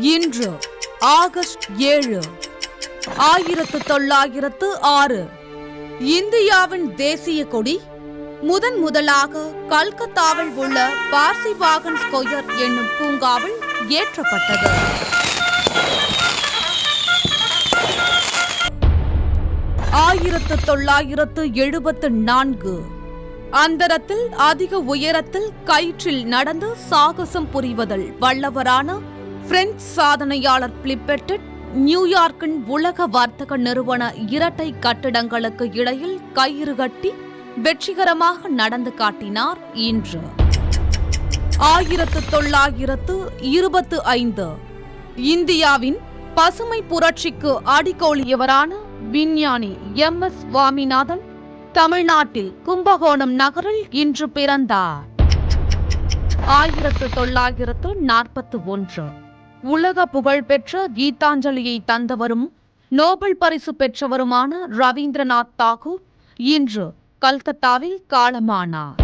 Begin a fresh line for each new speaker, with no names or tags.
இன்று ஆகஸ்ட் ஏழு ஆயிரத்து தொள்ளாயிரத்து ஆறு. இந்தியாவின் தேசிய கொடி முதன் முதலாக கல்கத்தாவில் உள்ள பார்சிவாகன் ஸ்கொயர் என்னும் பூங்காவில் ஏற்றப்பட்டது. ஆயிரத்து தொள்ளாயிரத்து எழுபத்து நான்கு. அந்தரத்தில் அதிக உயரத்தில் கயிற்றில் நடந்து சாகசம் புரிவதில் வல்லவரான பிரெஞ்சு சாதனையாளர் பிளிப்பெட்டட் நியூயார்க்கின் உலக வர்த்தக நிறுவன இரட்டை கட்டிடங்களுக்கு இடையில் கயிறு கட்டி வெற்றிகரமாக நடந்து காட்டினார் இன்று. ஆயிரத்து தொள்ளாயிரத்து இருபத்து ஐந்து. இந்தியாவின் பசுமை புரட்சிக்கு அடிக்கோலியவரான விஞ்ஞானி எம். எஸ். சுவாமிநாதன் தமிழ்நாட்டில் கும்பகோணம் நகரில் இன்று பிறந்தார். ஆயிரத்து தொள்ளாயிரத்து நாற்பத்து ஒன்று. உலக புகழ்பெற்ற கீதாஞ்சலியை தந்தவரும் நோபல் பரிசு பெற்றவருமான ரவீந்திரநாத் தாகூர் இன்று கல்கத்தாவில் காலமானார்.